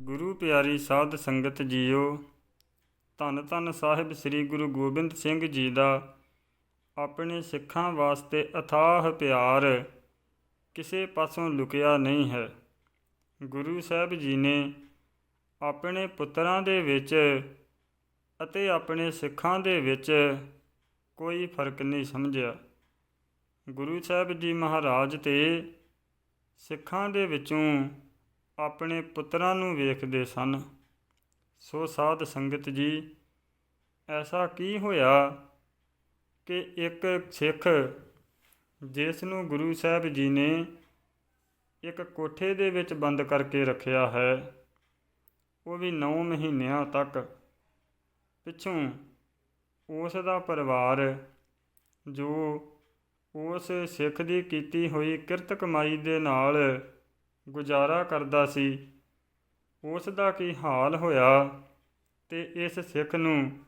ਗੁਰੂ ਪਿਆਰੀ ਸਾਧ ਸੰਗਤ ਜੀਓ, ਧੰਨ ਧੰਨ ਸਾਹਿਬ ਸ੍ਰੀ ਗੁਰੂ ਗੋਬਿੰਦ ਸਿੰਘ ਜੀ ਦਾ ਆਪਣੇ ਸਿੱਖਾਂ ਵਾਸਤੇ ਅਥਾਹ ਪਿਆਰ ਕਿਸੇ ਪਾਸੋਂ ਲੁਕਿਆ ਨਹੀਂ ਹੈ। ਗੁਰੂ ਸਾਹਿਬ ਜੀ ਨੇ ਆਪਣੇ ਪੁੱਤਰਾਂ ਦੇ ਵਿੱਚ ਅਤੇ ਆਪਣੇ ਸਿੱਖਾਂ ਦੇ ਵਿੱਚ ਕੋਈ ਫ਼ਰਕ ਨਹੀਂ ਸਮਝਿਆ। ਗੁਰੂ ਸਾਹਿਬ ਜੀ ਮਹਾਰਾਜ ਤੇ ਸਿੱਖਾਂ ਦੇ ਵਿੱਚੋਂ ਆਪਣੇ ਪੁੱਤਰਾਂ ਨੂੰ ਵੇਖਦੇ ਸਨ। ਸੋ ਸਾਧ ਸੰਗਤ ਜੀ, ਐਸਾ ਕੀ ਹੋਇਆ ਕਿ ਇੱਕ ਸਿੱਖ ਜਿਸ ਨੂੰ ਗੁਰੂ ਸਾਹਿਬ ਜੀ ਨੇ ਇੱਕ ਕੋਠੇ ਦੇ ਵਿੱਚ ਬੰਦ ਕਰਕੇ ਰੱਖਿਆ ਹੈ, ਉਹ ਵੀ 9 ਮਹੀਨਿਆਂ ਤੱਕ ਪਿੱਛੋਂ ਉਸ ਦਾ ਪਰਿਵਾਰ ਜੋ ਉਸ ਸਿੱਖ ਦੀ ਕੀਤੀ ਹੋਈ ਕਿਰਤ ਕਮਾਈ ਦੇ ਨਾਲ ਗੁਜ਼ਾਰਾ ਕਰਦਾ ਸੀ। ਉਸ ਦਾ ਕੀ ਹਾਲ ਹੋਇਆ ਤੇ ਇਸ ਸਿੱਖ ਨੂੰ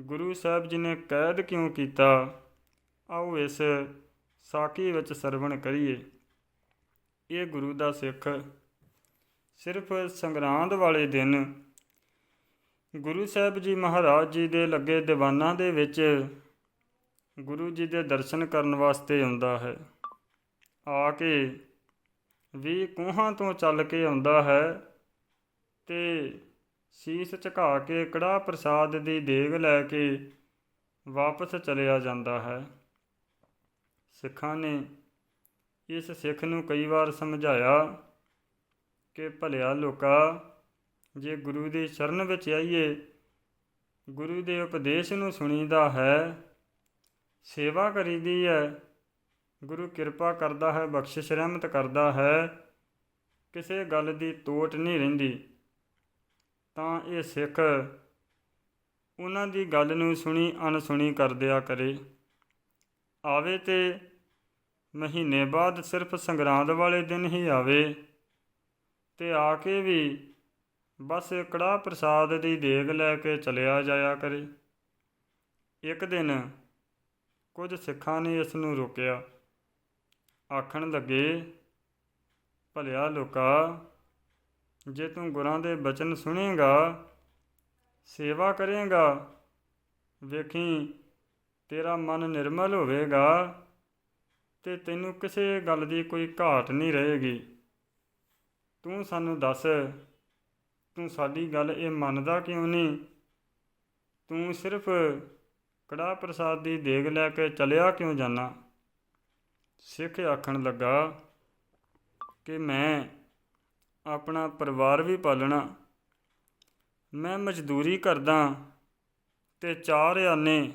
ਗੁਰੂ ਸਾਹਿਬ ਜੀ ਨੇ ਕੈਦ ਕਿਉਂ ਕੀਤਾ? ਆਓ ਇਸ ਸਾਖੀ ਵਿੱਚ ਸਰਵਣ ਕਰੀਏ। ਇਹ ਗੁਰੂ ਦਾ ਸਿੱਖ ਸਿਰਫ ਸੰਗਰਾਂਦ ਵਾਲੇ ਦਿਨ ਗੁਰੂ ਸਾਹਿਬ ਜੀ ਮਹਾਰਾਜ ਜੀ ਦੇ ਲੱਗੇ ਦੀਵਾਨਾਂ ਦੇ ਵਿੱਚ ਗੁਰੂ ਜੀ ਦੇ ਦਰਸ਼ਨ ਕਰਨ ਵਾਸਤੇ ਆਉਂਦਾ ਹੈ। ਆ ਕੇ ਵੀ ਕੋਹਾਂ ਤੋਂ ਚੱਲ ਕੇ ਆਉਂਦਾ ਹੈ ਤੇ ਸੀਸ ਝੁਕਾ ਕੇ ਕੜਾ ਪ੍ਰਸਾਦ ਦੀ ਦੇਗ ਲੈ ਕੇ ਵਾਪਸ ਚਲਿਆ ਜਾਂਦਾ ਹੈ। ਸਿੱਖਾਂ ਨੇ ਇਸ ਸਿੱਖ ਨੂੰ ਕਈ ਵਾਰ ਸਮਝਾਇਆ ਕਿ ਭਲਿਆ ਲੋਕਾ, ਜੇ ਗੁਰੂ ਦੀ ਸ਼ਰਨ ਵਿੱਚ ਆਈਏ, ਗੁਰੂ ਦੇ ਉਪਦੇਸ਼ ਨੂੰ ਸੁਣੀਦਾ ਹੈ, ਸੇਵਾ ਕਰੀਦੀ ਹੈ ਗੁਰੂ ਕਿਰਪਾ ਕਰਦਾ ਹੈ, ਬਖਸ਼ਿਸ਼ ਰਹਿਮਤ ਕਰਦਾ ਹੈ, ਕਿਸੇ ਗੱਲ ਦੀ ਤੋਟ ਨਹੀਂ ਰਹਿੰਦੀ। ਤਾਂ ਇਹ ਸਿੱਖ ਉਹਨਾਂ ਦੀ ਗੱਲ ਨੂੰ ਸੁਣੀ, ਅਣਸੁਣੀ ਕਰ ਦਿਆ ਕਰੇ। ਆਵੇ ਤੇ ਮਹੀਨੇ ਬਾਅਦ ਸਿਰਫ ਸੰਗਰਾਂਦ ਵਾਲੇ ਦਿਨ ਹੀ ਆਵੇ ਤੇ ਆ ਕੇ ਵੀ ਬਸ ਕੜਾ ਪ੍ਰਸਾਦ ਦੀ ਦੇਗ ਲੈ ਕੇ ਚਲਿਆ ਜਾਇਆ ਕਰੇ। ਇੱਕ ਦਿਨ ਕੁਝ ਸਿੱਖਾਂ ਨੇ ਇਸ ਨੂੰ ਰੋਕਿਆ। ਆਖਣ ਲੱਗੇ, ਭਲਿਆ ਲੋਕਾ, ਜੇ ਤੂੰ ਗੁਰਾਂ ਦੇ ਬਚਨ ਸੁਣੇਗਾ, ਸੇਵਾ ਕਰੇਗਾ, ਵੇਖੀ ਤੇਰਾ ਮਨ ਨਿਰਮਲ ਹੋਵੇਗਾ ਤੇ ਤੈਨੂੰ ਕਿਸੇ ਗੱਲ ਦੀ ਕੋਈ ਘਾਟ ਨਹੀਂ ਰਹੇਗੀ। ਤੂੰ ਸਾਨੂੰ ਦੱਸ, ਤੂੰ ਸਾਡੀ ਗੱਲ ਇਹ ਮੰਨਦਾ ਕਿਉਂ ਨਹੀਂ? ਤੂੰ ਸਿਰਫ ਕੜਾ ਪ੍ਰਸਾਦ ਦੀ ਦੇਗ ਲੈ ਕੇ ਚਲਿਆ ਕਿਉਂ ਜਾਣਾ ਸਿੱਖ ਆਖਣ ਲੱਗਾ ਕਿ ਮੈਂ ਆਪਣਾ ਪਰਿਵਾਰ ਵੀ ਪਾਲਣਾ, ਮੈਂ ਮਜ਼ਦੂਰੀ ਕਰਦਾ ਤੇ ਚਾਰ ਆਨੇ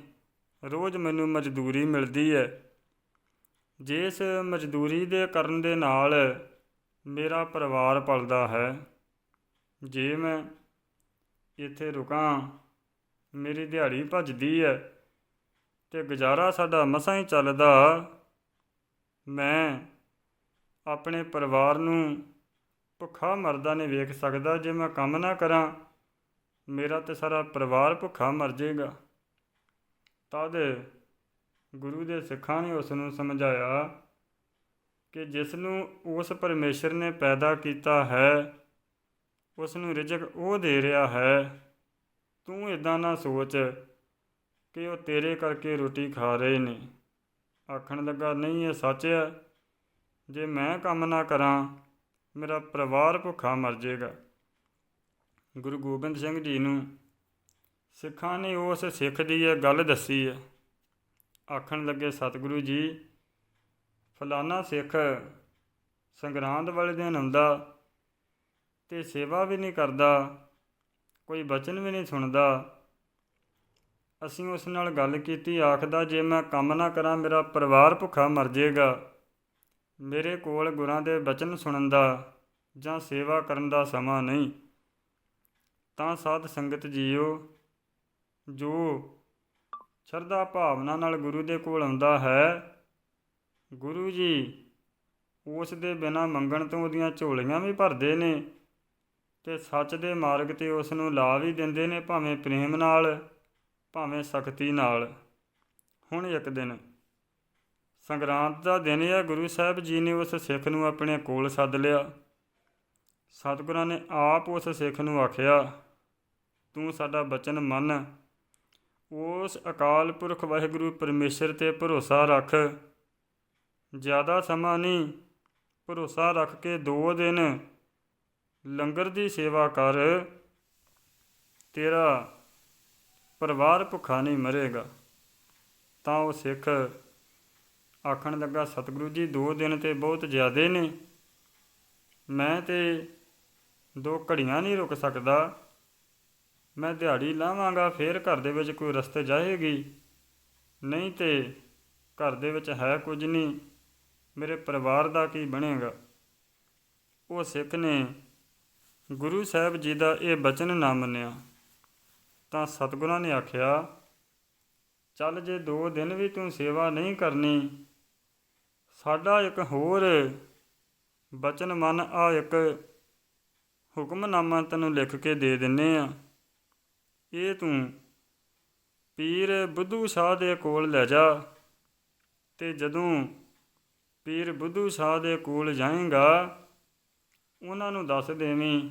ਰੋਜ਼ ਮੈਨੂੰ ਮਜ਼ਦੂਰੀ ਮਿਲਦੀ ਹੈ ਜਿਸ ਮਜ਼ਦੂਰੀ ਦੇ ਕਰਨ ਦੇ ਨਾਲ ਮੇਰਾ ਪਰਿਵਾਰ ਪਲਦਾ ਹੈ। ਜੇ ਮੈਂ ਇੱਥੇ ਰੁਕਾਂ, ਮੇਰੀ ਦਿਹਾੜੀ ਭੱਜਦੀ ਹੈ ਤੇ ਗੁਜ਼ਾਰਾ ਸਾਡਾ ਮਸਾਂ ਹੀ ਚੱਲਦਾ ਮੈਂ ਆਪਣੇ ਪਰਿਵਾਰ ਨੂੰ ਭੁੱਖਾ ਮਰਦਾ ਨਹੀਂ ਵੇਖ ਸਕਦਾ। ਜੇ ਮੈਂ ਕੰਮ ਨਾ ਕਰਾਂ, ਮੇਰਾ ਤਾਂ ਸਾਰਾ ਪਰਿਵਾਰ ਭੁੱਖਾ ਮਰ ਜਾਏਗਾ। ਤਦ ਗੁਰੂ ਦੇ ਸਿੱਖਾਂ ਨੇ ਉਸ ਨੂੰ ਸਮਝਾਇਆ ਕਿ ਜਿਸ ਨੂੰ ਉਸ ਪਰਮੇਸ਼ਰ ਨੇ ਪੈਦਾ ਕੀਤਾ ਹੈ, ਉਸ ਨੂੰ ਰਿਜ਼ਕ ਉਹ ਦੇ ਰਿਹਾ ਹੈ। ਤੂੰ ਇਦਾਂ ਨਾ ਸੋਚ ਕਿ ਉਹ ਤੇਰੇ ਕਰਕੇ ਰੋਟੀ ਖਾ ਰਹੇ ਨੇ। ਆਖਣ ਲੱਗਾ, ਨਹੀਂ, ਇਹ ਸੱਚ ਹੈ ਜੇ ਮੈਂ ਕੰਮ ਨਾ ਕਰਾਂ, ਮੇਰਾ ਪਰਿਵਾਰ ਭੁੱਖਾ ਮਰ ਜਾਏਗਾ। ਗੁਰੂ ਗੋਬਿੰਦ ਸਿੰਘ ਜੀ ਨੂੰ ਸਿੱਖਾਂ ਨੇ ਉਸ ਸਿੱਖ ਦੀ ਇਹ ਗੱਲ ਦੱਸੀ ਹੈ ਆਖਣ ਲੱਗੇ, ਸਤਿਗੁਰੂ ਜੀ, ਫਲਾਨਾ ਸਿੱਖ ਸੰਗਰਾਂਦ ਵਾਲੇ ਦਿਨ ਆਉਂਦਾ ਤੇ ਸੇਵਾ ਵੀ ਨਹੀਂ ਕਰਦਾ, ਕੋਈ ਬਚਨ ਵੀ ਨਹੀਂ ਸੁਣਦਾ ਅਸੀਂ ਉਸ ਨਾਲ ਗੱਲ ਕੀਤੀ, ਆਖਦਾ, ਜੇ ਮੈਂ ਕੰਮ ਨਾ ਕਰਾਂ, ਮੇਰਾ ਪਰਿਵਾਰ ਭੁੱਖਾ ਮਰ ਜਾਏਗਾ ਮੇਰੇ ਕੋਲ ਗੁਰਾਂ ਦੇ ਬਚਨ ਸੁਣਨ ਦਾ ਜਾਂ ਸੇਵਾ ਕਰਨ ਦਾ ਸਮਾਂ ਨਹੀਂ। ਤਾਂ ਸਾਧ ਸੰਗਤ ਜੀਓ, ਜੋ ਸ਼ਰਧਾ ਭਾਵਨਾ ਨਾਲ ਗੁਰੂ ਦੇ ਕੋਲ ਆਉਂਦਾ ਹੈ, ਗੁਰੂ ਜੀ ਉਸ ਦੇ ਬਿਨਾ ਮੰਗਣ ਤੋਂ ਉਹਦੀਆਂ ਝੋਲੀਆਂ ਵੀ ਭਰਦੇ ਨੇ ਤੇ ਸੱਚ ਦੇ ਮਾਰਗ ਤੇ ਉਸ ਨੂੰ ਲਾ ਵੀ ਦਿੰਦੇ ਨੇ, ਭਾਵੇਂ ਪ੍ਰੇਮ ਨਾਲ। ਭਾਵੇਂ ਸਖਤੀ ਨਾਲ। ਹੁਣ ਇੱਕ ਦਿਨ ਸੰਗਰਾਂਦ ਦਾ ਦਿਨ ਹੈ ਗੁਰੂ ਸਾਹਿਬ ਜੀ ਨੇ ਉਸ ਸਿੱਖ ਨੂੰ ਆਪਣੇ ਕੋਲ ਸੱਦ ਲਿਆ। ਸਤਿਗੁਰਾਂ ਨੇ ਆਪ ਉਸ ਸਿੱਖ ਨੂੰ ਆਖਿਆ, ਤੂੰ ਸਾਡਾ ਬਚਨ ਮੰਨ। ਉਸ ਅਕਾਲ ਪੁਰਖ ਵਾਹਿਗੁਰੂ ਪਰਮੇਸ਼ਰ ਤੇ ਭਰੋਸਾ ਰੱਖ। ਜ਼ਿਆਦਾ ਸਮਾਂ ਨਹੀਂ, ਭਰੋਸਾ ਰੱਖ ਕੇ ਦੋ ਦਿਨ ਲੰਗਰ ਦੀ ਸੇਵਾ ਕਰ। ਤੇਰਾ ਪਰਿਵਾਰ ਭੁੱਖਾ ਨਹੀਂ ਮਰੇਗਾ। ਤਾਂ ਉਹ ਸਿੱਖ ਆਖਣ ਲੱਗਾ, ਸਤਿਗੁਰੂ ਜੀ, ਦੋ ਦਿਨ ਤੇ ਬਹੁਤ ਜ਼ਿਆਦੇ ਨੇ। ਮੈਂ ਤੇ ਦੋ ਘੜੀਆਂ ਨਹੀਂ ਰੁਕ ਸਕਦਾ। ਮੈਂ ਦਿਹਾੜੀ ਲਾਵਾਂਗਾ, ਫੇਰ ਘਰ ਦੇ ਵਿੱਚ ਕੋਈ ਰਸਤੇ ਜਾਏਗੀ। ਨਹੀਂ ਤੇ ਘਰ ਦੇ ਵਿੱਚ ਹੈ ਕੁਝ ਨਹੀਂ। ਮੇਰੇ ਪਰਿਵਾਰ ਦਾ ਕੀ ਬਣੇਗਾ? ਉਹ ਸਿੱਖ ਨੇ ਗੁਰੂ ਸਾਹਿਬ ਜੀ ਦਾ ਇਹ ਬਚਨ ਨਾ ਮੰਨਿਆ। ਤਾਂ ਸਤਿਗੁਰਾਂ ਨੇ ਆਖਿਆ, ਚੱਲ ਜੇ ਦੋ ਦਿਨ ਵੀ ਤੂੰ ਸੇਵਾ ਨਹੀਂ ਕਰਨੀ, ਸਾਡਾ ਇੱਕ ਹੋਰ ਬਚਨ ਮੰਨ ਆ ਇੱਕ ਹੁਕਮਨਾਮਾ ਤੈਨੂੰ ਲਿਖ ਕੇ ਦੇ ਦਿੰਨੇ ਆ। ਇਹ ਤੂੰ ਪੀਰ ਬੁੱਧੂ ਸ਼ਾਹ ਦੇ ਕੋਲ ਲੈ ਜਾ ਤੇ ਜਦੋਂ ਪੀਰ ਬੁੱਧੂ ਸ਼ਾਹ ਦੇ ਕੋਲ ਜਾਏਗਾ, ਉਹਨਾਂ ਨੂੰ ਦੱਸ ਦੇਵੀਂ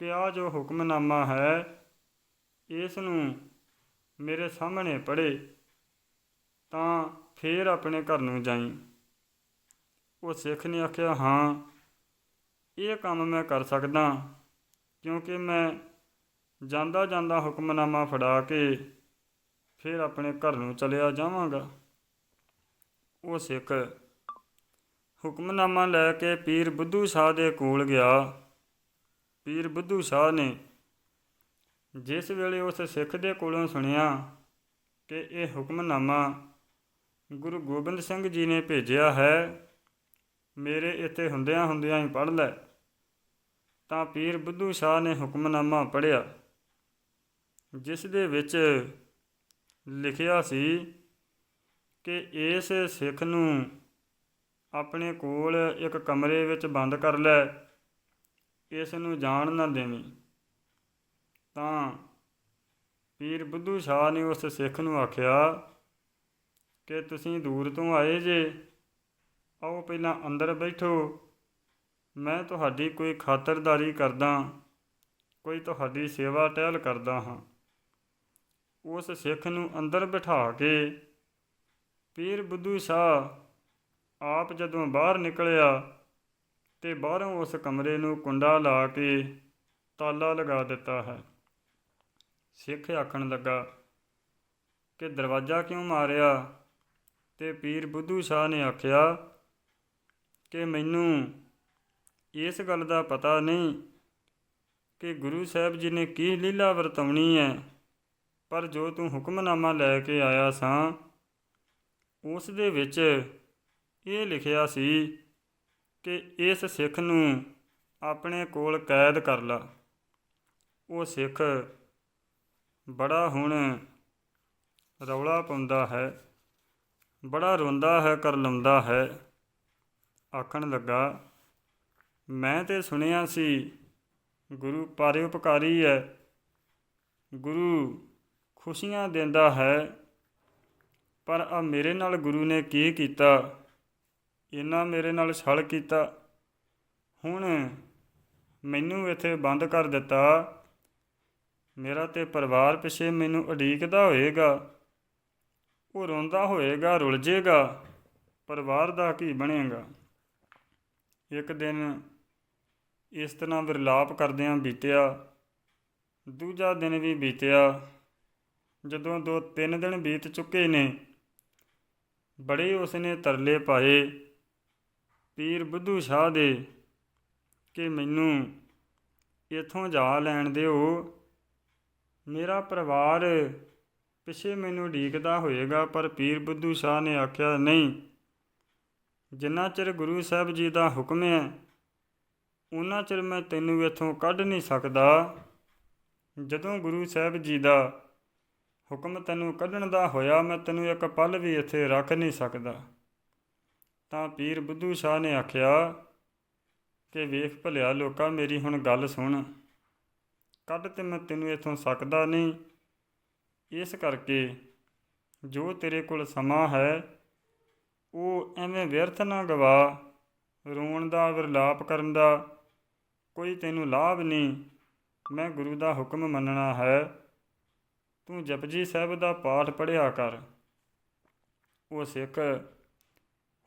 ਕਿ ਆ ਜੋ ਹੁਕਮਨਾਮਾ ਹੈ ਇਸ ਨੂੰ ਮੇਰੇ ਸਾਹਮਣੇ ਪੜ੍ਹੇ ਤਾਂ ਫੇਰ ਆਪਣੇ ਘਰ ਨੂੰ ਜਾਈ। ਉਹ ਸਿੱਖ ਨੇ ਆਖਿਆ, ਹਾਂ, ਇਹ ਕੰਮ ਮੈਂ ਕਰ ਸਕਦਾ ਕਿਉਂਕਿ ਮੈਂ ਜਾਂਦਾ ਜਾਂਦਾ ਹੁਕਮਨਾਮਾ ਫੜਾ ਕੇ ਫਿਰ ਆਪਣੇ ਘਰ ਨੂੰ ਚਲਿਆ ਜਾਵਾਂਗਾ। ਉਹ ਸਿੱਖ ਹੁਕਮਨਾਮਾ ਲੈ ਕੇ ਪੀਰ ਬੁੱਧੂ ਸ਼ਾਹ ਦੇ ਕੋਲ ਗਿਆ। ਪੀਰ ਬੁੱਧੂ ਸ਼ਾਹ ਨੇ ਜਿਸ ਵੇਲੇ ਉਸ ਸਿੱਖ ਦੇ ਕੋਲੋਂ ਸੁਣਿਆ ਕਿ ਇਹ ਹੁਕਮਨਾਮਾ ਗੁਰੂ ਗੋਬਿੰਦ ਸਿੰਘ ਜੀ ਨੇ ਭੇਜਿਆ ਹੈ, ਮੇਰੇ ਇੱਥੇ ਹੁੰਦਿਆਂ ਹੁੰਦਿਆਂ ਹੀ ਪੜ੍ਹ ਲੈ। ਤਾਂ ਪੀਰ ਬੁੱਧੂ ਸ਼ਾਹ ਨੇ ਹੁਕਮਨਾਮਾ ਪੜ੍ਹਿਆ, ਜਿਸ ਦੇ ਵਿੱਚ ਲਿਖਿਆ ਸੀ ਕਿ ਇਸ ਸਿੱਖ ਨੂੰ ਆਪਣੇ ਕੋਲ ਇੱਕ ਕਮਰੇ ਵਿੱਚ ਬੰਦ ਕਰ ਲੈ, ਇਸ ਨੂੰ ਜਾਣ ਨਾ ਦੇਵੀਂ। ਤਾਂ ਪੀਰ ਬੁੱਧੂ ਸ਼ਾਹ ਨੇ ਉਸ ਸਿੱਖ ਨੂੰ ਆਖਿਆ ਕਿ ਤੁਸੀਂ ਦੂਰ ਤੋਂ ਆਏ ਜੇ, ਆਓ ਪਹਿਲਾਂ ਅੰਦਰ ਬੈਠੋ। ਮੈਂ ਤੁਹਾਡੀ ਕੋਈ ਖਾਤਰਦਾਰੀ ਕਰਦਾ, ਕੋਈ ਤੁਹਾਡੀ ਸੇਵਾ ਟਹਿਲ ਕਰਦਾ ਹਾਂ। ਉਸ ਸਿੱਖ ਨੂੰ ਅੰਦਰ ਬਿਠਾ ਕੇ ਪੀਰ ਬੁੱਧੂ ਸ਼ਾਹ ਆਪ ਜਦੋਂ ਬਾਹਰ ਨਿਕਲਿਆ ਤੇ ਬਾਹਰੋਂ ਉਸ ਕਮਰੇ ਨੂੰ ਕੁੰਡਾ ਲਾ ਕੇ ਤਾਲਾ ਲਗਾ ਦਿੱਤਾ ਹੈ। ਸਿੱਖ ਆਖਣ ਲੱਗਾ ਕਿ ਦਰਵਾਜ਼ਾ ਕਿਉਂ ਮਾਰਿਆ? ਤੇ ਪੀਰ ਬੁੱਧੂ ਸ਼ਾਹ ਨੇ ਆਖਿਆ ਕਿ ਮੈਨੂੰ ਇਸ ਗੱਲ ਦਾ ਪਤਾ ਨਹੀਂ ਕਿ ਗੁਰੂ ਸਾਹਿਬ ਜੀ ਨੇ ਕੀ ਲੀਲਾ ਵਰਤਾਉਣੀ ਹੈ, ਪਰ ਜੋ ਤੂੰ ਹੁਕਮਨਾਮਾ ਲੈ ਕੇ ਆਇਆ ਸਾਂ, ਉਸ ਦੇ ਵਿੱਚ ਇਹ ਲਿਖਿਆ ਸੀ ਕਿ ਇਸ ਸਿੱਖ ਨੂੰ ਆਪਣੇ ਕੋਲ ਕੈਦ ਕਰ ਲਾ। ਉਹ ਸਿੱਖ ਬੜਾ ਹੁਣ ਰੌਲਾ ਪਾਉਂਦਾ ਹੈ, ਬੜਾ ਰੋਂਦਾ ਹੈ, ਕਰ ਲੰਦਾ ਹੈ। ਆਖਣ ਲੱਗਾ, ਮੈਂ ਤੇ ਸੁਣਿਆ ਸੀ, ਗੁਰੂ ਪਰਉਪਕਾਰੀ ਹੈ। ਗੁਰੂ ਖੁਸ਼ੀਆਂ ਦਿੰਦਾ ਹੈ, ਪਰ ਆ ਮੇਰੇ ਨਾਲ ਗੁਰੂ ਨੇ ਕੀ ਕੀਤਾ? ਇਹਨਾਂ ਮੇਰੇ ਨਾਲ ਛਲ ਕੀਤਾ। ਹੁਣ ਮੈਨੂੰ ਇੱਥੇ ਬੰਦ ਕਰ ਦਿੱਤਾ। ਮੇਰਾ ਤੇ ਪਰਿਵਾਰ ਪਿਛੇ ਮੈਨੂੰ ਉਡੀਕਦਾ ਹੋਏਗਾ ਉਹ ਰੋਂਦਾ ਹੋਏਗਾ ਰੁਲ ਜੇਗਾ ਪਰਿਵਾਰ ਦਾ ਕੀ ਬਣੇਗਾ? ਇੱਕ ਦਿਨ ਇਸ ਤਰ੍ਹਾਂ ਵਿਰਲਾਪ ਕਰਦਿਆਂ ਬੀਤਿਆ, ਦੂਜਾ ਦਿਨ ਵੀ ਬੀਤਿਆ, ਜਦੋਂ ਦੋ ਤਿੰਨ ਦਿਨ ਬੀਤ ਚੁੱਕੇ ਨੇ, ਬੜੇ ਉਸਨੇ ਤਰਲੇ ਪਾਏ, ਪੀਰ ਬੁੱਧੂ ਸ਼ਾਹ ਦੇ ਕਿ ਮੈਨੂੰ ਇਥੋਂ ਜਾ ਲੈਣ ਦਿਓ। ਮੇਰਾ ਪਰਿਵਾਰ ਪਿੱਛੇ ਮੈਨੂੰ ਉਡੀਕਦਾ ਹੋਏਗਾ, ਪਰ ਪੀਰ ਬੁੱਧੂ ਸ਼ਾਹ ਨੇ ਆਖਿਆ, ਨਹੀਂ, ਜਿੰਨਾ ਚਿਰ ਗੁਰੂ ਸਾਹਿਬ ਜੀ ਦਾ ਹੁਕਮ ਹੈ ਉਹਨਾਂ ਚਿਰ ਮੈਂ ਤੈਨੂੰ ਇੱਥੋਂ ਕੱਢ ਨਹੀਂ ਸਕਦਾ। ਜਦੋਂ ਗੁਰੂ ਸਾਹਿਬ ਜੀ ਦਾ ਹੁਕਮ ਤੈਨੂੰ ਕੱਢਣ ਦਾ ਹੋਇਆ, ਮੈਂ ਤੈਨੂੰ ਇੱਕ ਪਲ ਵੀ ਇੱਥੇ ਰੱਖ ਨਹੀਂ ਸਕਦਾ। ਤਾਂ ਪੀਰ ਬੁੱਧੂ ਸ਼ਾਹ ਨੇ ਆਖਿਆ, ਕਿ ਵੇਖ ਭਲਿਆ ਲੋਕਾਂ, ਮੇਰੀ ਹੁਣ ਗੱਲ ਸੁਣ। ਕੱਢ ਤੇ ਮੈਂ ਤੈਨੂੰ ਇਥੋਂ ਸਕਦਾ ਨਹੀਂ। ਇਸ ਕਰਕੇ ਜੋ ਤੇਰੇ ਕੋਲ ਸਮਾਂ ਹੈ, ਉਹ ਐਵੇਂ ਵਿਅਰਥ ਨਾ ਗਵਾ। ਰੋਣ ਦਾ, ਵਿਰਲਾਪ ਕਰਨ ਦਾ ਕੋਈ ਤੈਨੂੰ ਲਾਭ ਨਹੀਂ। ਮੈਂ ਗੁਰੂ ਦਾ ਹੁਕਮ ਮੰਨਣਾ ਹੈ। ਤੂੰ ਜਪਜੀ ਸਾਹਿਬ ਦਾ ਪਾਠ ਪੜਿਆ ਕਰ। ਉਹ ਸਿੱਖ,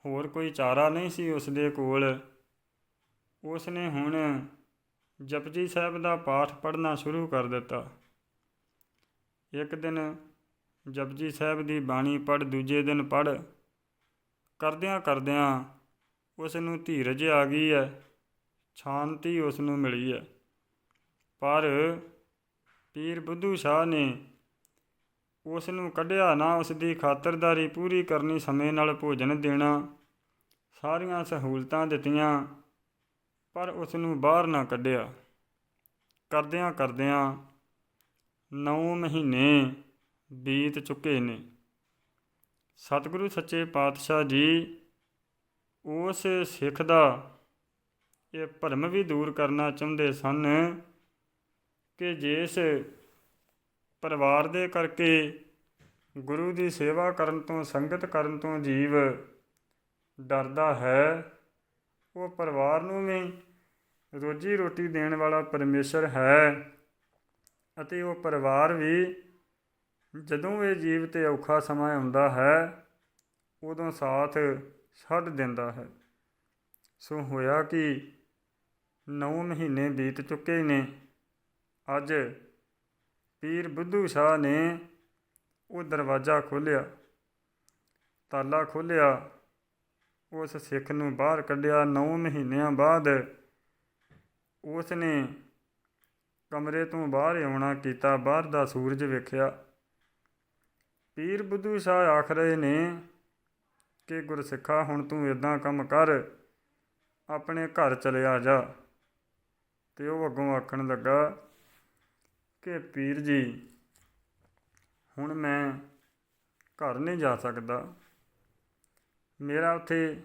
ਹੋਰ ਕੋਈ ਚਾਰਾ ਨਹੀਂ ਸੀ ਉਸ ਦੇ ਕੋਲ। ਉਸ ਨੇ ਹੁਣ ਜਪਜੀ ਸਾਹਿਬ ਦਾ ਪਾਠ ਪੜ੍ਹਨਾ ਸ਼ੁਰੂ ਕਰ ਦਿੱਤਾ। ਇੱਕ ਦਿਨ ਜਪਜੀ ਸਾਹਿਬ ਦੀ ਬਾਣੀ ਪੜ੍ਹ, ਦੂਜੇ ਦਿਨ ਪੜ੍ਹ। ਕਰਦਿਆਂ ਕਰਦਿਆਂ ਉਸ ਨੂੰ ਧੀਰਜ ਆ ਗਈ ਹੈ, ਸ਼ਾਂਤੀ ਉਸ ਨੂੰ ਮਿਲੀ ਹੈ। ਪਰ ਪੀਰ ਬੁੱਧੂ ਸ਼ਾਹ ਨੇ ਉਸ ਨੂੰ ਕੱਢਿਆ ਨਾ, ਉਸ ਦੀ ਖਾਤਰਦਾਰੀ ਪੂਰੀ ਕਰਨੀ ਸਮੇਂ ਨਾਲ ਭੋਜਨ ਦੇਣਾ। ਸਾਰੀਆਂ ਸਹੂਲਤਾਂ ਦਿੱਤੀਆਂ। ਪਰ ਉਸ ਨੂੰ ਬਾਹਰ ਨਾ ਕੱਢਿਆ। ਕਰਦਿਆਂ ਕਰਦਿਆਂ 9 ਮਹੀਨੇ ਬੀਤ ਚੁੱਕੇ ਨੇ। ਸਤਿਗੁਰੂ ਸੱਚੇ ਪਾਤਸ਼ਾਹ ਜੀ, ਉਸ ਸਿੱਖ ਦਾ ਇਹ ਭਰਮ ਵੀ ਦੂਰ ਕਰਨਾ ਚਾਹੁੰਦੇ ਸਨ ਕਿ ਜਿਸ ਪਰਿਵਾਰ ਦੇ ਕਰਕੇ ਗੁਰੂ ਦੀ ਸੇਵਾ ਕਰਨ ਤੋਂ, ਸੰਗਤ ਕਰਨ ਤੋਂ ਜੀਵ ਡਰਦਾ ਹੈ, ਉਹ ਪਰਿਵਾਰ ਨੂੰ ਵੀ ਰੋਜੀ ਰੋਟੀ ਦੇਣ ਵਾਲਾ ਪਰਮੇਸ਼ਰ ਹੈ ਅਤੇ ਉਹ ਪਰਿਵਾਰ ਵੀ ਜਦੋਂ ਇਹ ਜੀਵ ਤੇ ਔਖਾ ਸਮਾਂ ਆਉਂਦਾ ਹੈ, ਉਦੋਂ ਸਾਥ ਛੱਡ ਦਿੰਦਾ ਹੈ। ਸੋ ਹੋਇਆ ਕਿ 9 ਮਹੀਨੇ ਬੀਤ ਚੁੱਕੇ ਨੇ। ਅੱਜ ਪੀਰ ਬੁੱਧੂ ਸ਼ਾਹ ਨੇ ਉਹ ਦਰਵਾਜ਼ਾ ਖੋਲ੍ਹਿਆ। ਤਾਲਾ ਖੋਲ੍ਹਿਆ। ਉਸ ਸਿੱਖ ਨੂੰ ਬਾਹਰ ਕੱਢਿਆ। 9 ਮਹੀਨਿਆਂ ਬਾਅਦ ਉਸ ਨੇ ਕਮਰੇ ਤੋਂ ਬਾਹਰ ਆਉਣਾ ਕੀਤਾ, ਬਾਹਰ ਦਾ ਸੂਰਜ ਵੇਖਿਆ। ਪੀਰ ਬੁੱਧੂ ਸ਼ਾਹ ਆਖ ਰਹੇ ਨੇ ਕਿ, ਗੁਰਸਿੱਖਾ, ਹੁਣ ਤੂੰ ਇਦਾਂ ਕੰਮ ਕਰ, ਆਪਣੇ ਘਰ ਚਲਿਆ ਜਾ। ਤੇ ਉਹ ਅੱਗੋਂ ਆਖਣ ਲੱਗਾ ਕਿ, ਪੀਰ ਜੀ, ਹੁਣ ਮੈਂ ਘਰ ਨਹੀਂ ਜਾ ਸਕਦਾ। ਮੇਰਾ ਉੱਥੇ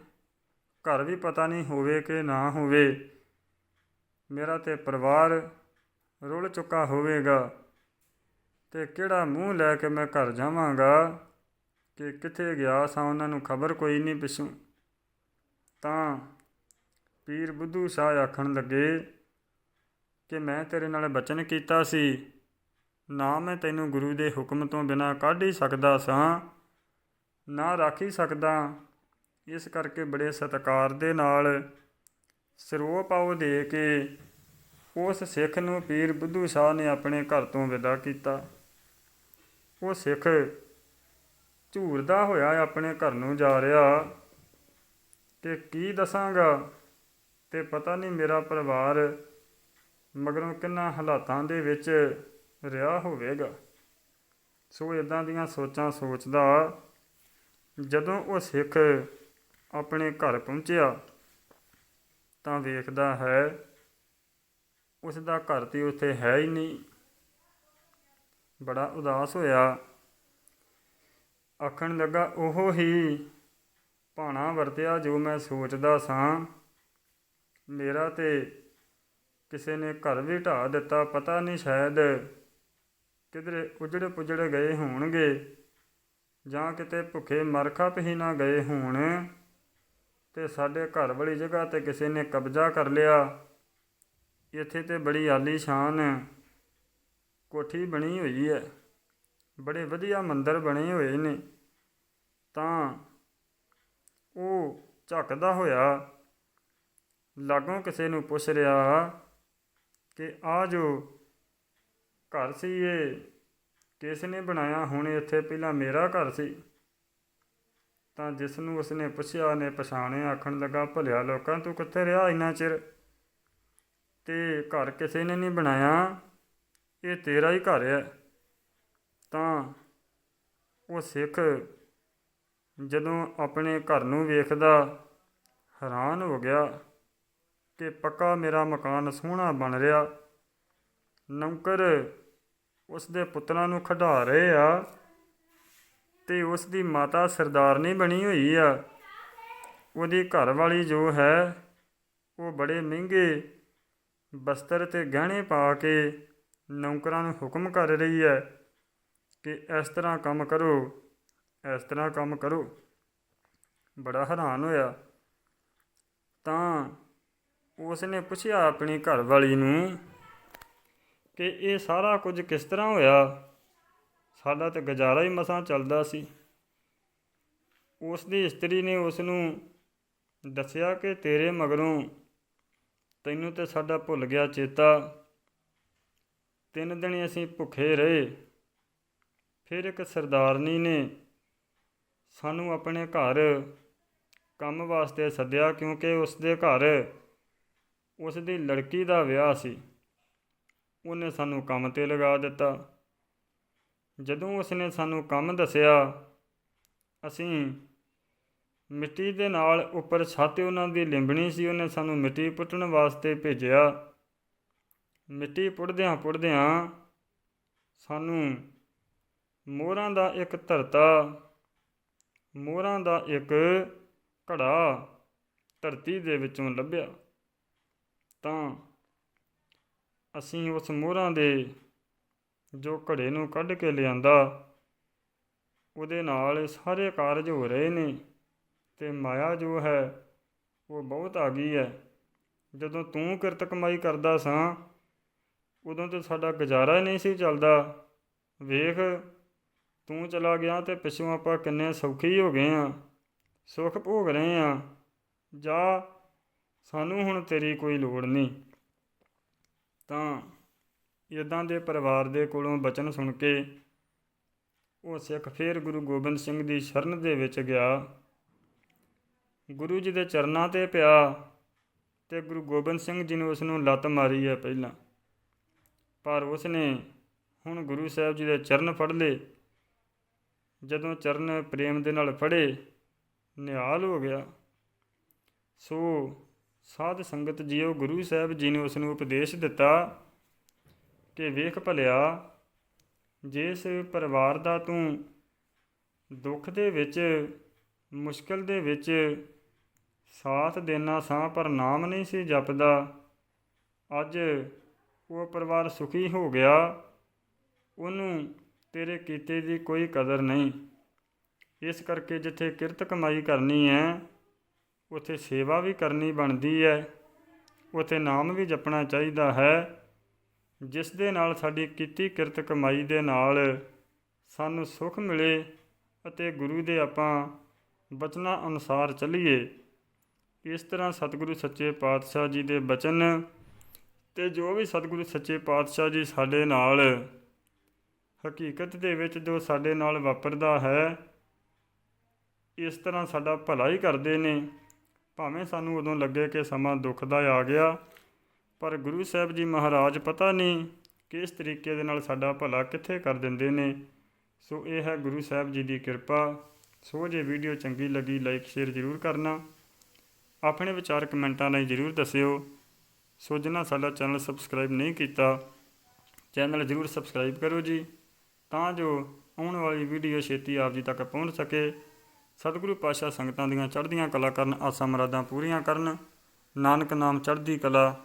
ਘਰ ਵੀ ਪਤਾ ਨਹੀਂ ਹੋਵੇ ਕਿ ਨਾ ਹੋਵੇ। ਮੇਰਾ ਤੇ ਪਰਿਵਾਰ ਰੁੱਲ ਚੁੱਕਾ ਹੋਵੇਗਾ ਤੇ ਕਿਹੜਾ ਮੂੰਹ ਲੈ ਕੇ ਮੈਂ ਘਰ ਜਾਵਾਂਗਾ ਕਿ ਕਿੱਥੇ ਗਿਆ ਸਾਂ, ਉਹਨਾਂ ਨੂੰ ਖਬਰ ਕੋਈ ਨਹੀਂ ਪਿਛੋਂ। ਤਾਂ ਪੀਰ ਬੁੱਧੂ ਸ਼ਾਹ ਆਖਣ ਲੱਗੇ ਕਿ ਮੈਂ ਤੇਰੇ ਨਾਲ ਬਚਨ ਕੀਤਾ ਸੀ, ਨਾ ਮੈਂ ਤੈਨੂੰ ਗੁਰੂ ਦੇ ਹੁਕਮ ਤੋਂ ਬਿਨਾ ਕੱਢ ਹੀ ਸਕਦਾ ਸਾਂ, ਨਾ ਰੱਖ ਹੀ ਸਕਦਾ। ਇਸ ਕਰਕੇ ਬੜੇ ਸਤਿਕਾਰ ਦੇ ਨਾਲ ਸਰੋਹ ਪਾਉ ਦੇ ਕੇ ਉਸ ਸਿੱਖ ਨੂੰ ਪੀਰ ਬੁੱਧੂ ਸ਼ਾਹ ਨੇ ਆਪਣੇ ਘਰ ਤੋਂ ਵਿਦਾ ਕੀਤਾ। ਉਹ ਸਿੱਖ ਝੂਰਦਾ ਹੋਇਆ ਆਪਣੇ ਘਰ ਨੂੰ ਜਾ ਰਿਹਾ ਕਿ ਕੀ ਦੱਸਾਂਗਾ? ਤੇ ਪਤਾ ਨਹੀਂ ਮੇਰਾ ਪਰਿਵਾਰ ਮਗਰੋਂ ਕਿੰਨਾ ਹਾਲਾਤਾਂ ਦੇ ਵਿੱਚ ਰਿਹਾ ਹੋਵੇਗਾ। ਸੋ ਇਦਾਂ ਦੀਆਂ ਸੋਚਾਂ ਸੋਚਦਾ ਜਦੋਂ ਉਹ ਸਿੱਖ ਆਪਣੇ ਘਰ ਪਹੁੰਚਿਆ ਤਾਂ ਵੇਖਦਾ ਹੈ ਉਸ ਦਾ ਘਰ ਤੇ ਉੱਥੇ ਹੈ ਹੀ ਨਹੀਂ। ਬੜਾ ਉਦਾਸ ਹੋਇਆ। ਆਖਣ ਲੱਗਾ, ਉਹ ਹੀ ਭਾਣਾ ਵਰਤਿਆ ਜੋ ਮੈਂ ਸੋਚਦਾ ਸਾਂ। ਮੇਰਾ ਤੇ ਕਿਸੇ ਨੇ ਘਰ ਵੀ ਢਾ ਦਿੱਤਾ, ਪਤਾ ਨਹੀਂ ਸ਼ਾਇਦ ਕਿਧਰੇ ਉਜੜ ਪੁਜੜ ਗਏ ਹੋਣਗੇ ਜਾਂ ਕਿਤੇ ਭੁੱਖੇ ਮਰਖਾ ਹੀ ਨਾ ਗਏ ਹੋਣ। ਤੇ ਸਾਡੇ ਘਰ ਵਾਲੀ ਜਗ੍ਹਾ ਤੇ ਕਿਸੇ ਨੇ ਕਬਜ਼ਾ ਕਰ ਲਿਆ। ਇੱਥੇ ਤੇ ਬੜੀ ਆਲੀਸ਼ਾਨ ਕੋਠੀ ਬਣੀ ਹੋਈ ਹੈ। ਬੜੇ ਵਧੀਆ ਮੰਦਰ ਬਣੇ ਹੋਏ ਨੇ। ਤਾਂ ਉਹ ਝੱਕਦਾ ਹੋਇਆ ਲਾਗੋਂ ਕਿਸੇ ਨੂੰ ਪੁੱਛ ਰਿਹਾ ਕਿ ਆ ਜੋ ਘਰ ਸੀ ਇਹ, ਕਿਸ ਨੇ ਬਣਾਇਆ? ਹੁਣ ਇੱਥੇ ਪਹਿਲਾਂ ਮੇਰਾ ਘਰ ਸੀ। ਤਾਂ ਜਿਸ ਨੂੰ ਉਸਨੇ ਪੁੱਛਿਆ ਨੇ ਪਛਾਣਿਆ ਆਖਣ ਲੱਗਾ, ਭਲਿਆ ਲੋਕਾਂ, ਤੂੰ ਕਿੱਥੇ ਰਿਹਾ ਇੰਨਾ ਚਿਰ? ਤੇ ਘਰ ਕਿਸੇ ਨੇ ਨਹੀਂ ਬਣਾਇਆ? ਇਹ ਤੇਰਾ ਹੀ ਘਰ ਹੈ। ਤਾਂ ਉਹ ਸਿੱਖ ਜਦੋਂ ਆਪਣੇ ਘਰ ਨੂੰ ਵੇਖਦਾ, ਹੈਰਾਨ ਹੋ ਗਿਆ ਕਿ ਪੱਕਾ ਮੇਰਾ ਮਕਾਨ ਸੋਹਣਾ ਬਣ ਰਿਹਾ। ਨੌਕਰ ਉਸ ਦੇ ਪੁੱਤਰਾਂ ਨੂੰ ਖਿਡਾ ਰਹੇ ਆ। ਤੇ ਉਸ ਦੀ ਮਾਤਾ ਸਰਦਾਰਨੀ ਬਣੀ ਹੋਈ ਆ। ਉਹਦੀ ਘਰ ਵਾਲੀ ਜੋ ਹੈ, ਉਹ ਬੜੇ ਮਹਿੰਗੇ ਬਸਤਰ ਤੇ ਗਹਿਣੇ ਪਾ ਕੇ ਨੌਕਰਾਂ ਨੂੰ ਹੁਕਮ ਕਰ ਰਹੀ ਹੈ ਕਿ ਇਸ ਤਰ੍ਹਾਂ ਕੰਮ ਕਰੋ, ਇਸ ਤਰ੍ਹਾਂ ਕੰਮ ਕਰੋ। ਬੜਾ ਹੈਰਾਨ ਹੋਇਆ। ਤਾਂ ਉਸ ਨੇ ਪੁੱਛਿਆ ਆਪਣੀ ਘਰਵਾਲੀ ਨੂੰ ਕਿ ਇਹ ਸਾਰਾ ਕੁਝ ਕਿਸ ਤਰ੍ਹਾਂ ਹੋਇਆ? ਸਾਡਾ ਤੇ ਗੁਜ਼ਾਰਾ ਹੀ ਮਸਾਂ ਚੱਲਦਾ ਸੀ। ਉਸ ਦੀ ਇਸਤਰੀ ਨੇ ਉਸ ਨੂੰ ਦੱਸਿਆ ਕਿ ਤੇਰੇ ਮਗਰੋਂ ਤੈਨੂੰ ਤੇ ਸਾਡਾ ਭੁੱਲ ਗਿਆ ਚੇਤਾ। ਤਿੰਨ ਦਿਨ ਅਸੀਂ ਭੁੱਖੇ ਰਹੇ। ਫਿਰ ਇੱਕ ਸਰਦਾਰਨੀ ਨੇ ਸਾਨੂੰ ਆਪਣੇ ਘਰ ਕੰਮ ਵਾਸਤੇ ਸੱਦਿਆ ਕਿਉਂਕਿ ਉਸ ਦੇ ਘਰ ਉਸ ਦੀ ਲੜਕੀ ਦਾ ਵਿਆਹ ਸੀ। ਉਹਨੇ ਸਾਨੂੰ ਕੰਮ ਤੇ ਲਗਾ ਦਿੱਤਾ। ਜਦੋਂ ਉਸਨੇ ਸਾਨੂੰ ਕੰਮ ਦੱਸਿਆ, ਅਸੀਂ ਮਿੱਟੀ ਦੇ ਨਾਲ ਉੱਪਰ ਛੱਤ ਉਹਨਾਂ ਦੀ ਲਿੰਬਣੀ ਸੀ, ਉਹਨੇ ਸਾਨੂੰ ਮਿੱਟੀ ਪੁੱਟਣ ਵਾਸਤੇ ਭੇਜਿਆ। ਮਿੱਟੀ ਪੁੱਟਦਿਆਂ ਪੁੱਟਦਿਆਂ ਸਾਨੂੰ ਮੋਹਰਾਂ ਦਾ ਇੱਕ ਧਰਤਾ, ਮੋਹਰਾਂ ਦਾ ਇੱਕ ਘੜਾ ਧਰਤੀ ਦੇ ਵਿੱਚੋਂ ਲੱਭਿਆ। ਤਾਂ ਅਸੀਂ ਉਸ ਮੋਹਰਾਂ ਦੇ ਜੋ ਘੜੇ ਨੂੰ ਕੱਢ ਕੇ ਲਿਆਂਦਾ, ਉਹਦੇ ਨਾਲ ਸਾਰੇ ਕਾਰਜ ਹੋ ਰਹੇ ਨੇ ਤੇ ਮਾਇਆ ਜੋ ਹੈ, ਉਹ ਬਹੁਤ ਆ ਗਈ ਹੈ। ਜਦੋਂ ਤੂੰ ਕਿਰਤ ਕਮਾਈ ਕਰਦਾ ਸਾਂ, ਉਦੋਂ ਤੇ ਸਾਡਾ ਗੁਜ਼ਾਰਾ ਹੀ ਨਹੀਂ ਸੀ ਚੱਲਦਾ। ਵੇਖ, ਤੂੰ ਚਲਾ ਗਿਆ ਤੇ ਪਿੱਛੋਂ ਆਪਾਂ ਕਿੰਨੇ ਸੌਖੀ ਹੋ ਗਏ ਆ, ਸੁੱਖ ਭੋਗ ਰਹੇ ਆ। ਜਾ, ਸਾਨੂੰ ਹੁਣ ਤੇਰੀ ਕੋਈ ਲੋੜ ਨਹੀਂ। ਤਾਂ ਇਦਾਂ ਦੇ ਪਰਿਵਾਰ ਦੇ ਕੋਲੋਂ ਬਚਨ ਸੁਣ ਕੇ ਉਹ ਸਿੱਖ ਫੇਰ ਗੁਰੂ ਗੋਬਿੰਦ ਸਿੰਘ ਦੀ ਸ਼ਰਨ ਦੇ ਵਿੱਚ ਗਿਆ। ਗੁਰੂ ਜੀ ਦੇ ਚਰਨਾਂ ਤੇ ਪਿਆ ਤੇ ਗੁਰੂ ਗੋਬਿੰਦ ਸਿੰਘ ਜੀ ਨੇ ਉਸ ਨੂੰ ਲੱਤ ਮਾਰੀ ਹੈ ਪਹਿਲਾਂ। ਪਰ ਉਸ ਨੇ ਹੁਣ ਗੁਰੂ ਸਾਹਿਬ ਜੀ ਦੇ ਚਰਨ ਫੜ ਲਏ। ਜਦੋਂ ਚਰਨ ਪ੍ਰੇਮ ਦੇ ਨਾਲ ਫੜੇ, ਨਿਹਾਲ ਹੋ ਗਿਆ। ਸੋ ਸਾਧ ਸੰਗਤ ਜੀਓ ਗੁਰੂ ਸਾਹਿਬ ਜੀ ਨੇ ਉਸ ਨੂੰ ਉਪਦੇਸ਼ ਦਿੱਤਾ ਕਿ ਵੇਖ ਭਲਿਆ, ਜਿਸ ਪਰਿਵਾਰ ਦਾ ਤੂੰ ਦੁੱਖ ਦੇ ਵਿੱਚ, ਮੁਸ਼ਕਲ ਦੇ ਵਿੱਚ ਸਾਥ ਦੇਣਾ ਸਾਂ ਪਰ ਨਾਮ ਨਹੀਂ ਸੀ ਜਪਦਾ, ਅੱਜ ਉਹ ਪਰਿਵਾਰ ਸੁਖੀ ਹੋ ਗਿਆ, ਉਹਨੂੰ ਤੇਰੇ ਕੀਤੇ ਦੀ ਕੋਈ ਕਦਰ ਨਹੀਂ। ਇਸ ਕਰਕੇ ਜਿੱਥੇ ਕਿਰਤ ਕਮਾਈ ਕਰਨੀ ਹੈ ਉੱਥੇ ਸੇਵਾ ਵੀ ਕਰਨੀ ਬਣਦੀ ਹੈ ਉੱਥੇ ਨਾਮ ਵੀ ਜਪਣਾ ਚਾਹੀਦਾ ਹੈ। ਜਿਸ ਦੇ ਨਾਲ ਸਾਡੀ ਕੀਤੀ ਕਿਰਤ ਕਮਾਈ ਦੇ ਨਾਲ ਸਾਨੂੰ ਸੁੱਖ ਮਿਲੇ ਅਤੇ ਗੁਰੂ ਦੇ ਆਪਾਂ ਬਚਨਾਂ ਅਨੁਸਾਰ ਚੱਲੀਏ। ਇਸ ਤਰ੍ਹਾਂ ਸਤਿਗੁਰੂ ਸੱਚੇ ਪਾਤਸ਼ਾਹ ਜੀ ਦੇ ਬਚਨ ਤੇ ਜੋ ਵੀ ਸਤਿਗੁਰੂ ਸੱਚੇ ਪਾਤਸ਼ਾਹ ਜੀ ਸਾਡੇ ਨਾਲ ਹਕੀਕਤ ਦੇ ਵਿੱਚ ਜੋ ਸਾਡੇ ਨਾਲ ਵਾਪਰਦਾ ਹੈ, ਇਸ ਤਰ੍ਹਾਂ ਸਾਡਾ ਭਲਾ ਹੀ ਕਰਦੇ ਨੇ। ਭਾਵੇਂ ਸਾਨੂੰ ਉਦੋਂ ਲੱਗੇ ਕਿ ਸਮਾਂ ਦੁੱਖ ਦਾ ਆ ਗਿਆ ਪਰ ਗੁਰੂ ਸਾਹਿਬ ਜੀ ਮਹਾਰਾਜ ਪਤਾ ਨਹੀਂ ਕਿਸ ਤਰੀਕੇ ਦੇ ਨਾਲ ਸਾਡਾ ਭਲਾ ਕਿੱਥੇ ਕਰ ਦਿੰਦੇ ਨੇ। ਸੋ ਇਹ ਹੈ ਗੁਰੂ ਸਾਹਿਬ ਜੀ ਦੀ ਕਿਰਪਾ। ਸੋ ਜੇ ਵੀਡੀਓ ਚੰਗੀ ਲੱਗੀ ਲਾਈਕ ਸ਼ੇਅਰ ਜ਼ਰੂਰ ਕਰਨਾ। ਆਪਣੇ ਵਿਚਾਰ ਕਮੈਂਟਾਂ ਰਾਹੀਂ ਜ਼ਰੂਰ ਦੱਸਿਓ। ਸੋ ਜਿਨ੍ਹਾਂ ਸਾਡਾ ਚੈਨਲ ਸਬਸਕ੍ਰਾਈਬ ਨਹੀਂ ਕੀਤਾ, ਚੈਨਲ ਜ਼ਰੂਰ ਸਬਸਕ੍ਰਾਈਬ ਕਰੋ ਜੀ, ਤਾਂ ਜੋ ਆਉਣ ਵਾਲੀ ਵੀਡੀਓ ਛੇਤੀ ਆਪ ਜੀ ਤੱਕ ਪਹੁੰਚ ਸਕੇ। ਸਤਿਗੁਰੂ ਪਾਤਸ਼ਾਹ ਸੰਗਤਾਂ ਦੀਆਂ ਚੜ੍ਹਦੀਆਂ ਕਲਾ ਕਰਨ, ਆਸਾਂ ਮੁਰਾਦਾਂ ਪੂਰੀਆਂ ਕਰਨ। ਨਾਨਕ ਨਾਮ ਚੜ੍ਹਦੀ ਕਲਾ।